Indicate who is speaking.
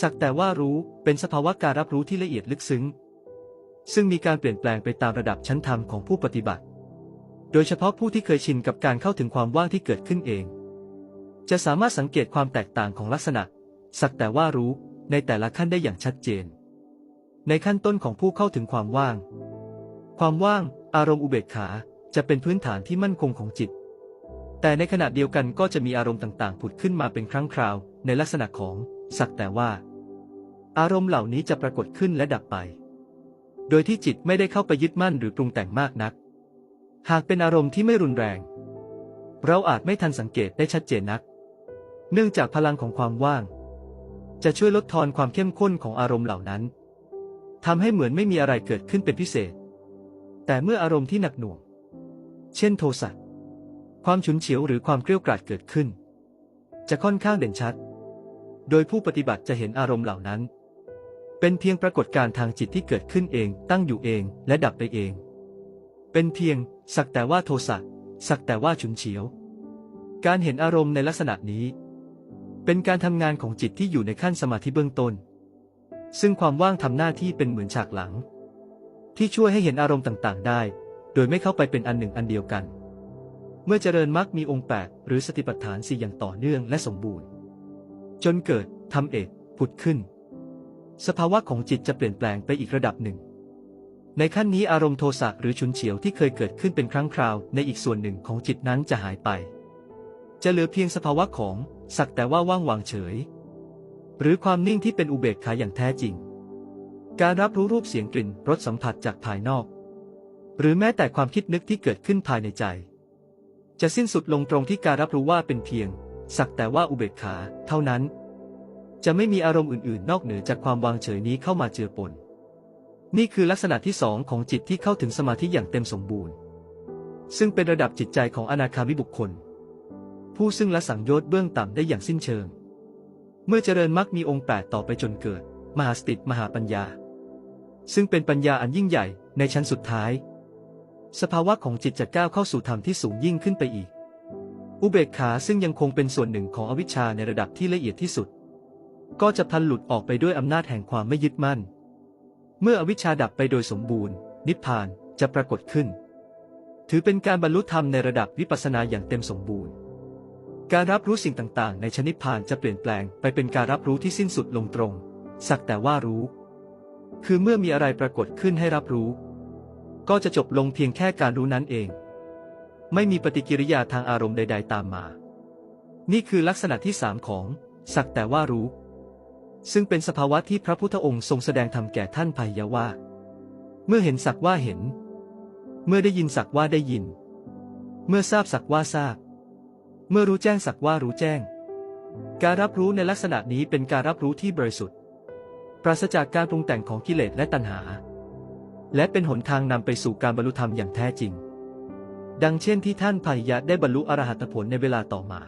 Speaker 1: สักแต่ว่ารู้เป็นสภาวะการรับรู้ที่ละเอียดลึกซึ้ง ซึ่งมีการเปลี่ยนแปลงไปตามระดับชั้นธรรมของผู้ปฏิบัติ โดยเฉพาะผู้ที่เคยชินกับการเข้าถึงความว่างที่เกิดขึ้นเอง จะสามารถสังเกตความแตกต่างของลักษณะ สักแต่ว่ารู้ในแต่ละขั้นได้อย่างชัดเจน ในขั้นต้นของผู้เข้าถึงความว่าง ความว่างอารมณ์อุเบกขาจะเป็นพื้นฐานที่มั่นคงของจิต แต่ในขณะเดียวกันก็จะมีอารมณ์ต่างๆ ผุดขึ้นมาเป็นครั้งคราวในลักษณะของ สักแต่ว่า อารมณ์เหล่านี้จะปรากฏขึ้นและดับไป โดยที่จิตไม่ได้เข้าไปยึดมั่นหรือปรุงแต่งมากนัก หากเป็นอารมณ์ที่ไม่รุนแรง เราอาจไม่ทันสังเกตได้ชัดเจนนัก เนื่องจากพลังของความว่าง จะช่วยลดทอนความเข้มข้นของอารมณ์เหล่านั้นทำให้เหมือนไม่มีอะไรเกิดขึ้นเป็นพิเศษ แต่เมื่ออารมณ์ที่หนักหน่วง เช่นโทสะความฉุนเฉียวหรือความเกลียวกราดเกิดขึ้น จะค่อนข้างเด่นชัด โดยผู้ปฏิบัติจะเห็นอารมณ์เหล่านั้น เป็นเพียงปรากฏการณ์ทางจิตที่เกิดขึ้นเอง ตั้งอยู่เอง และดับไปเอง เป็นเพียง สักแต่ว่าโทสะสักแต่ว่าฉุนเฉียว การเห็นอารมณ์ในลักษณะนี้ เป็นการทำงานของจิตที่อยู่ในขั้นสมาธิเบื้องต้น ซึ่งความว่างทำหน้าที่เป็นเหมือนฉากหลัง ที่ช่วยให้เห็นอารมณ์ต่างๆ ได้ โดยไม่เข้าไปเป็นอันหนึ่งอันเดียวกัน เมื่อเจริญมรรคมีองค์แปดหรือสติปัฏฐานสี่อย่างต่อเนื่องและสมบูรณ์ จนเกิดทำเอกผุดขึ้น สภาวะของจิตจะเปลี่ยนแปลงไปอีกระดับหนึ่ง ในขั้นนี้อารมณ์โทสะหรือฉุนเฉียวที่เคยเกิดขึ้นเป็นครั้งคราว ในอีกส่วนหนึ่งของจิตนั้นจะหายไป จะเหลือเพียงสภาวะของสักแต่ว่าว่างวางเฉย หรือความนิ่งที่เป็นอุเบกขาอย่างแท้จริง การรับรู้รูปเสียงกลิ่นรสสัมผัสจากภายนอก หรือแม้แต่ความคิดนึกที่เกิดขึ้นภายในใจ จะสิ้นสุดลงตรงที่การรับรู้ว่าเป็นเพียง สักแต่ว่าอุเบกขา เท่านั้น จะไม่มีอารมณ์อื่นๆ นอกเหนือจากความวางเฉยนี้เข้ามาเจือปน นี่คือลักษณะที่สองของจิตที่เข้าถึงสมาธิอย่างเต็มสมบูรณ์ ซึ่งเป็นระดับจิตใจของอนาคามิบุคคล ผู้ซึ่งละสังโยชน์เบื้องต่ำได้อย่างสิ้นเชิง เมื่อเจริญมรรคมีองค์แปดต่อไปจนเกิด มหาสติมหาปัญญา ซึ่งเป็นปัญญาอันยิ่งใหญ่ในชั้นสุดท้าย สภาวะของจิตจะก้าวเข้าสู่ธรรมที่สูงยิ่งขึ้นไปอีก อุเบกขาซึ่งยังคงเป็นส่วนหนึ่งของอวิชชาในระดับที่ละเอียดที่สุด ก็จะพันหลุดออกไปด้วยอำนาจแห่งความไม่ยึดมั่น เมื่ออวิชชาดับไปโดยสมบูรณ์ นิพพานจะปรากฏขึ้น ถือเป็นการบรรลุธรรมในระดับวิปัสสนาอย่างเต็มสมบูรณ์ การรับรู้สิ่งต่างๆ ในชนิพพานจะเปลี่ยนแปลงไปเป็นการรับรู้ที่สิ้นสุดลงตรง สักแต่ว่ารู้ คือเมื่อมีอะไรปรากฏขึ้นให้รับรู้ ก็จะจบลงเพียงแค่การรู้นั้นเอง ไม่มีปฏิกิริยาทางอารมณ์ใด ๆ ตามมา นี่คือลักษณะที่สามของ สักแต่ว่ารู้ ซึ่งเป็นสภาวะที่พระพุทธองค์ทรงแสดงธรรมแก่ท่านพายะว่า เมื่อเห็นสักว่าเห็น เมื่อได้ยินสักว่าได้ยิน เมื่อทราบสักว่าทราบ เมื่อรู้แจ้งสักว่ารู้แจ้ง การรับรู้ในลักษณะนี้เป็นการรับรู้ที่บริสุทธิ์ ปราศจากการปรุงแต่งของกิเลสและตัณหา และเป็นหนทางนำไปสู่การบรรลุธรรมอย่างแท้จริง ดังเช่นที่ท่านพายะได้บรรลุอรหัตผลในเวลาต่อมา